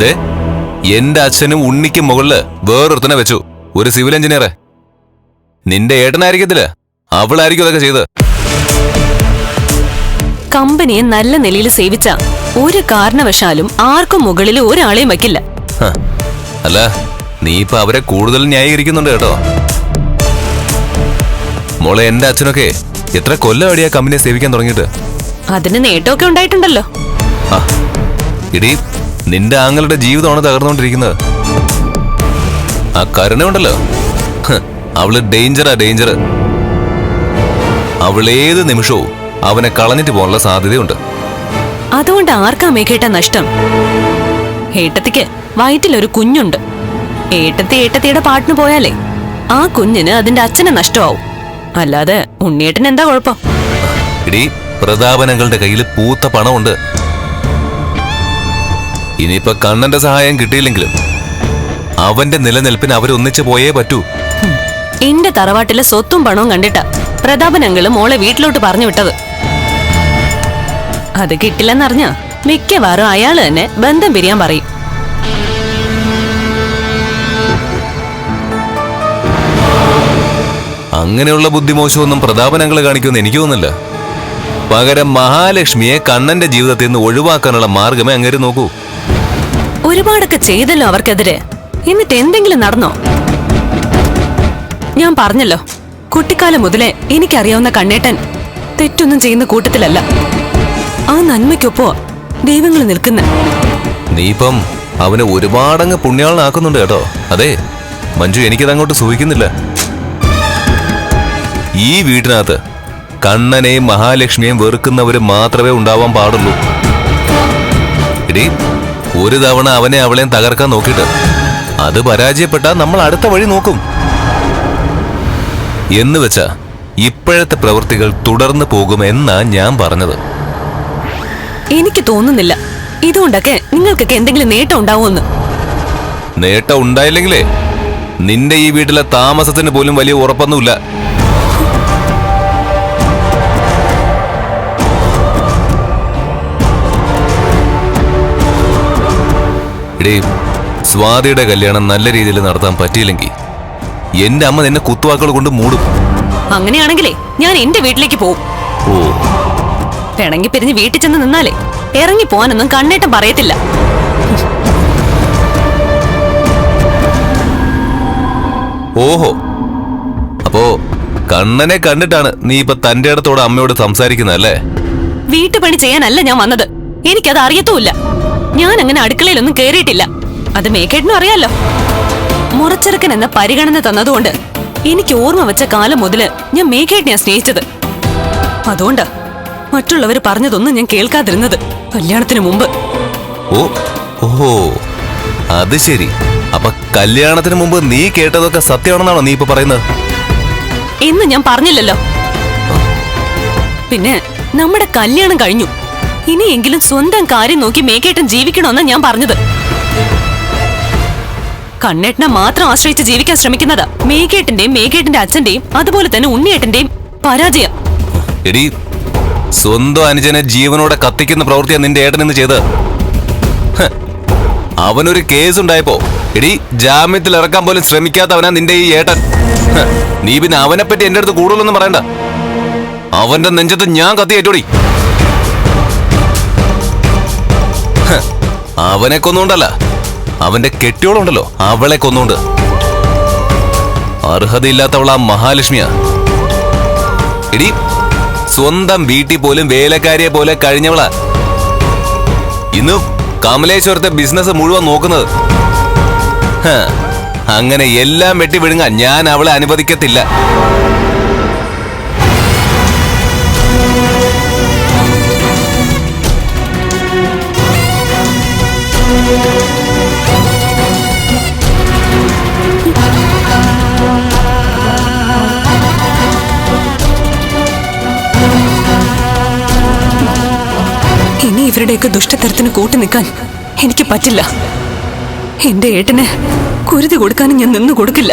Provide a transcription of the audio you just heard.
ദേ എന്റെ അച്ഛനും ഉണ്ണിക്കും മുകളിൽ വേറൊരുത്തനെ വെച്ചു. ഒരു സിവിൽ എഞ്ചിനീയറെ. നിന്റെ ഏട്ടനായിരിക്കത്തില്ല അവളായിരിക്കും അതൊക്കെ ചെയ്ത് കമ്പനിയെ നല്ല നിലയിൽ സേവിച്ച ഒരു കാരണവശാലും ആർക്കും മുകളിൽ ഒരാളെയും വയ്ക്കില്ല. അല്ല നീ ഇപ്പൊ അവരെ കൂടുതൽ ന്യായീകരിക്കുന്നുണ്ട് കേട്ടോ. മോളെ എന്റെ അച്ഛനൊക്കെ എത്ര കൊല്ലം അടിയാ കമ്പനിയെ സേവിക്കാൻ തുടങ്ങിയിട്ട്? അതിന് നേട്ടമൊക്കെ ഉണ്ടായിട്ടുണ്ടല്ലോ. ഇടി നിന്റെ ആങ്ങളുടെ ജീവിതമാണ് തകർന്നുകൊണ്ടിരിക്കുന്നത്. ആ കരുണയുണ്ടല്ലോ. അവൾ ഡേഞ്ചറാ ഡേഞ്ചർ അവൾ ഏത് നിമിഷവും അവനെ കളഞ്ഞിട്ട് പോകാനുള്ള സാധ്യതയുണ്ട്. അതുകൊണ്ട് ആർക്കാ മേഘേട്ട നഷ്ടം? ഏട്ടത്തിക്ക് വയറ്റിലൊരു കുഞ്ഞുണ്ട്. ഏട്ടത്തി ഏട്ടത്തിയുടെ പാട്ടിന് പോയാലേ ആ കുഞ്ഞിന് അതിന്റെ അച്ഛനെ നഷ്ടമാവും. അല്ലാതെ ഉണ്ണിയേട്ടന് എന്താ കുഴപ്പം? ഇടി പ്രതാപനങ്ങളുടെ കയ്യിൽ പൂത്ത പണമുണ്ട്. ഇനിയിപ്പൊ കണ്ണന്റെ സഹായം കിട്ടിയില്ലെങ്കിലും അവന്റെ നിലനിൽപ്പിന് അവരൊന്നിച്ചു പോയേ പറ്റൂ. എന്റെ തറവാട്ടിലെ സ്വത്തും പണവും കണ്ടിട്ട പ്രതാപൻ അങ്കിൾ മോളെ വീട്ടിലോട്ട് പറഞ്ഞു വിട്ടത്. അത് കിട്ടില്ലെന്നറിഞ്ഞ മിക്കവാറും അയാൾ തന്നെ ബന്ധം പിരിയാൻ പറയും. അങ്ങനെയുള്ള ബുദ്ധിമോശമൊന്നും പ്രതാപനങ്ങൾ കാണിക്കുമെന്ന് എനിക്ക് തോന്നുന്നില്ല. പകരം മഹാലക്ഷ്മിയെ കണ്ണന്റെ ജീവിതത്തിൽ നിന്ന് ഒഴിവാക്കാനുള്ള മാർഗമേ അങ്ങേര് നോക്കൂ. ഒരുപാടൊക്കെ ചെയ്തല്ലോ അവർക്കെതിരെ. എന്നിട്ട് എന്തെങ്കിലും നടന്നോ? ഞാൻ പറഞ്ഞല്ലോ കുട്ടിക്കാലം മുതലേ എനിക്കറിയാവുന്ന കണ്ണേട്ടൻ തെറ്റൊന്നും ചെയ്യുന്ന കൂട്ടത്തിലല്ല. ആ നന്മയ്ക്കൊപ്പോ ദൈവങ്ങൾ നിൽക്കുന്ന. നീ ഇപ്പം അവനെ ഒരുപാടങ്ങ് പുണ്യാളനാക്കുന്നുണ്ട് കേട്ടോ. അതെ മഞ്ജു എനിക്കത് അങ്ങോട്ട് സൂഹിക്കുന്നില്ല ഈ വീട്ടിനകത്ത് കണ്ണനെയും മഹാലക്ഷ്മിയെയും വെറുക്കുന്നവര് മാത്രമേ ഉണ്ടാവാൻ പാടുള്ളൂ. എടീ ഒരു തവണ അവനെ അവളെയും തകർക്കാൻ നോക്കിട്ട് അത് പരാജയപ്പെട്ടാൽ നമ്മൾ അടുത്ത വഴി നോക്കും. എന്ന് വെച്ചാ ഇപ്പോഴത്തെ പ്രവൃത്തികൾ തുടർന്നു പോകുമെന്നാ ഞാൻ പറഞ്ഞത്. എനിക്ക് തോന്നുന്നില്ല. ഇതുകൊണ്ടൊക്കെ നിങ്ങൾക്കൊക്കെ എന്തെങ്കിലും നേട്ടം ഉണ്ടാവുമെന്ന്. നേട്ടം ഉണ്ടായില്ലെങ്കിലേ നിന്റെ ഈ വീട്ടിലെ താമസത്തിന് പോലും വലിയ ഉറപ്പൊന്നുമില്ല. എടീ സ്വാതിയുടെ കല്യാണം നല്ല രീതിയിൽ നടത്താൻ പറ്റിയില്ലെങ്കിൽ എന്റെ അമ്മ നിന്നെ കുത്തുവാക്കുകൾ കൊണ്ട് മൂടും. അങ്ങനെയാണെങ്കിലേ ഞാൻ എന്റെ വീട്ടിലേക്ക് പോകും ഓ. പിണങ്ങി പിരിഞ്ഞ് വീട്ടിൽ ചെന്ന് നിന്നാലേ ഇറങ്ങി പോവാനൊന്നും കണ്ണേട്ടം പറയത്തില്ല. ഓഹോ. അപ്പോ കണ്ണനെ കണ്ടിട്ടാണ് നീ ഇപ്പൊ തന്റെ അടുത്തോടെ അമ്മയോട് സംസാരിക്കുന്നല്ലേ വീട്ടുപണി ചെയ്യാനല്ല ഞാൻ വന്നത്. എനിക്കത് അറിയത്തുമില്ല. ഞാൻ അങ്ങനെ അടുക്കളയിലൊന്നും കേറിയിട്ടില്ല. അത് മേക്കേട്ടിനും അറിയാലോ. മുറച്ചെറുക്കൻ എന്ന പരിഗണന തന്നതുകൊണ്ട് എനിക്ക് ഓർമ്മ വെച്ച കാലം മുതൽ ഞാൻ മേക്കേട്ടിനെയാ സ്നേഹിച്ചത്. അതുകൊണ്ടാ മറ്റുള്ളവർ പറഞ്ഞതൊന്നും ഞാൻ കേൾക്കാതിരുന്നത് കല്യാണത്തിന് മുമ്പ്. ഓ ഓഹോ അത് ശരി. അപ്പൊ കല്യാണത്തിന് മുമ്പ് നീ കേട്ടതൊക്കെ സത്യമാണെന്നാണോ നീ ഇപ്പൊ പറയുന്നത്? എന്ന് ഞാൻ പറഞ്ഞില്ലല്ലോ. പിന്നെ നമ്മുടെ കല്യാണം കഴിഞ്ഞു. ഇനിയെങ്കിലും സ്വന്തം കാര്യം നോക്കി മേക്കേട്ടൻ ജീവിക്കണമെന്ന് ഞാൻ പറഞ്ഞത്. കണ്ണേട്ടനെ മാത്രം ആശ്രയിച്ച് ജീവിക്കാൻ ശ്രമിക്കുന്നത് മേക്കേട്ടന്റെയും മേക്കേട്ടന്റെ അച്ഛന്റെയും അതുപോലെ തന്നെ ഉണ്ണിയേട്ടന്റെയും പരാജയം. എടി സ്വന്തം അനുജനെ ജീവനോടെ കത്തിക്കുന്ന പ്രവൃത്തിയാണ് നിന്റെ ഏട്ടൻ എന്ന് ചെയ്ത് അവനൊരു കേസ് ഉണ്ടായപ്പോ എടി ജാമ്യത്തിൽ ഇറക്കാൻ പോലും ശ്രമിക്കാത്തവനാ നിന്റെ ഈ ഏട്ടൻ. നീ പിന്നെ അവനെ പറ്റി എന്റെ അടുത്ത് കൂടുതലൊന്നും പറയണ്ട. അവന്റെ നെഞ്ചത്ത് ഞാൻ കത്തിയേറ്റോടി അവനെ കൊന്നുകൊണ്ടല്ല അവന്റെ കെട്ടിയോളുണ്ടല്ലോ. അവളെ കൊന്നുകൊണ്ട് അർഹതയില്ലാത്തവൾ ആ മഹാലക്ഷ്മിയാ. എടി സ്വന്തം വീട്ടിൽ പോലും വേലക്കാരിയെ പോലെ കഴിഞ്ഞവളാ. ഇന്ന് കമലേശ്വരത്തെ ബിസിനസ് മുഴുവൻ നോക്കുന്നത്. അങ്ങനെ എല്ലാം വെട്ടി വിഴുങ്ങാൻ ഞാൻ അവളെ അനുവദിക്കത്തില്ല. ഇനി ഇവരുടെയൊക്കെ ദുഷ്ടത്തരത്തിന് കൂട്ടു നിൽക്കാൻ എനിക്ക് പറ്റില്ല. എന്റെ ഏട്ടന് കുരുതി കൊടുക്കാനും ഞാൻ നിന്നു കൊടുക്കില്ല.